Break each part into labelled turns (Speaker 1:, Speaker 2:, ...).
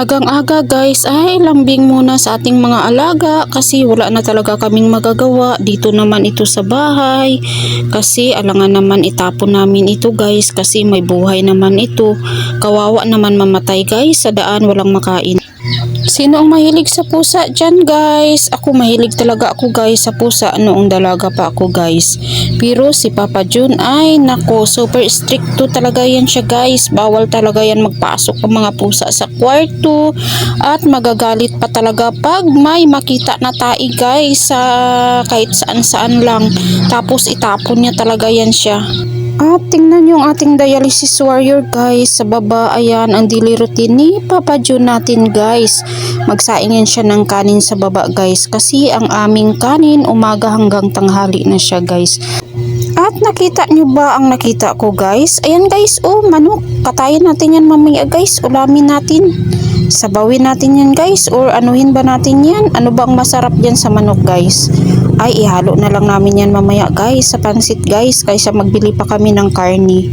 Speaker 1: Agang-aga guys. Ay lambing muna sa ating mga alaga kasi wala na talaga kaming magagawa. Dito naman ito sa bahay kasi alangan naman itapon namin ito guys kasi may buhay naman ito. Kawawa naman mamatay guys sa daan walang makain Sino ang mahilig sa pusa dyan guys? Ako mahilig talaga ako guys sa pusa noong dalaga pa ako guys. Pero si Papa Jun ay nako super stricto talaga yan siya guys. Bawal talaga yan magpasok ang mga pusa sa kwarto at magagalit pa talaga pag may makita na tai guys sa kahit saan saan lang. Tapos itapon niya talaga yan siya. At tingnan yung ating dialysis warrior guys. Sa baba, ayan ang daily routine ni Papa Jun natin guys. Magsaingin siya ng kanin sa baba guys. Kasi ang aming kanin umaga hanggang tanghali na siya guys. At nakita nyo ba ang nakita ko guys? Ayan guys, oh manok. Katayin natin yan mamaya guys. Ulamin natin. Sabawin natin yan guys. Or anuhin ba natin yan? Ano bang masarap dyan sa manok guys? Ay, ihalo na lang namin yan mamaya guys sa pansit guys. Kaysa magbili pa kami ng karni.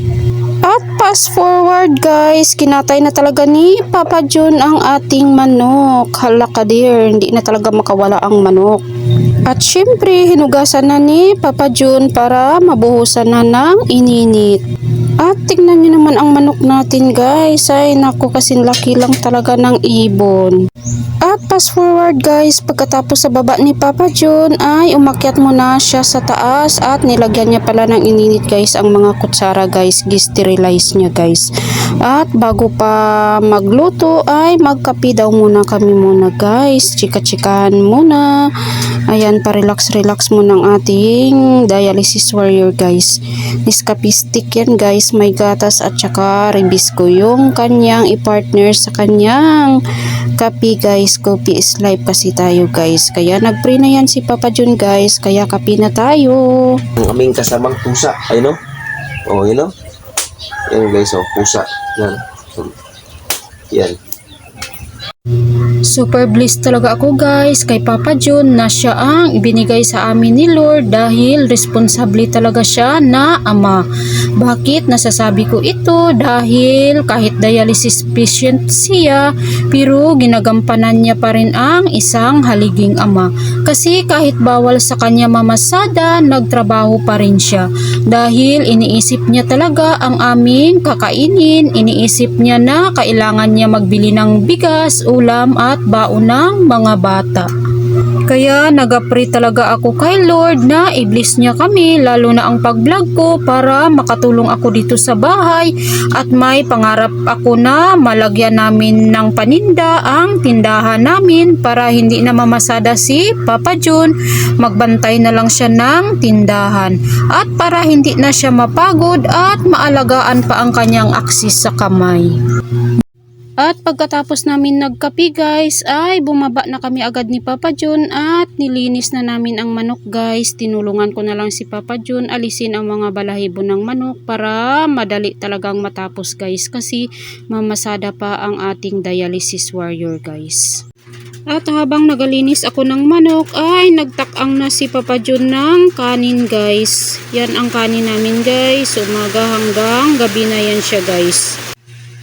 Speaker 1: At fast forward guys, kinatay na talaga ni Papa John ang ating manok. Hala ka dear, hindi na talaga makawala ang manok. At syempre, hinugasan na ni Papa Jun para mabuhusan na ng ininit. At tingnan nyo naman ang manok natin guys. Ay naku kasi laki lang talaga ng ibon. At fast forward guys, pagkatapos sa baba ni Papa Jun ay umakyat muna siya sa taas at nilagyan niya pala ng ininit guys ang mga kutsara guys, gisterilize niya guys. At bago pa magluto ay magkapi daw muna kami muna guys, chika-chikahan muna. Ayan, pa-relax-relax muna ang ating dialysis warrior guys. Nescafe stick yan guys, may gatas at saka ribisco yung kanyang i-partner sa kanyang kape guys. Coffee is life kasi tayo guys. Kaya nag-pray na yan si Papa Jun guys, kaya kape na tayo.
Speaker 2: ang aming kasamang pusa. Ay, no? Oh, yun, no? Yan, guys, oh, pusa. Yan. Yan.
Speaker 1: Super blessed talaga ako guys kay Papa Jun na siya ang ibinigay sa amin ni Lord dahil responsable talaga siya na ama. Bakit nasasabi ko ito? Dahil kahit dialysis patient siya pero ginagampanan niya pa rin ang isang haliging ama. Kasi kahit bawal sa kanya mamasada, nagtrabaho pa rin siya. Dahil iniisip niya talaga ang aming kakainin, iniisip niya na kailangan niya magbili ng bigas, ulam at baon ng mga bata. Kaya nag-pray talaga ako kay Lord na i-bless niya kami lalo na ang pag-vlog ko para makatulong ako dito sa bahay at may pangarap ako na malagyan namin ng paninda ang tindahan namin para hindi na mamasada si Papa Jun magbantay na lang siya ng tindahan at para hindi na siya mapagod at maalagaan pa ang kanyang aksis sa kamay. At pagkatapos namin nagkapi guys ay bumaba na kami agad ni Papa Jun at nilinis na namin ang manok guys. Tinulungan ko na lang si Papa Jun alisin ang mga balahibo ng manok para madali talagang matapos guys kasi mamasada pa ang ating dialysis warrior guys. At habang nagalinis ako ng manok ay nagtakang na si Papa Jun ng kanin guys. Yan ang kanin namin guys. Umaga hanggang gabi na yan siya guys.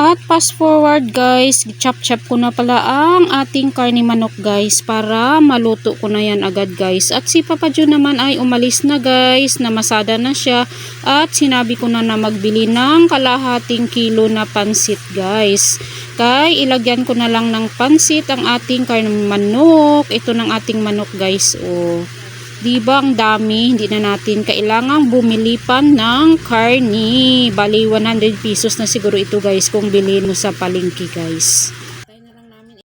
Speaker 1: At fast forward guys, chop-chop ko na pala ang ating karni manok guys para maluto ko na yan agad guys. At si Papa Jun naman ay umalis na guys, namasada na siya at sinabi ko na na magbili ng kalahating kilo na pansit guys. Kay ilagyan ko na lang ng pansit ang ating karni manok. Ito ng ating manok guys. Oh. Diba ang dami, hindi na natin kailangang bumili ng karni. Bali 100 pesos na siguro ito guys kung bilhin mo sa palengke guys.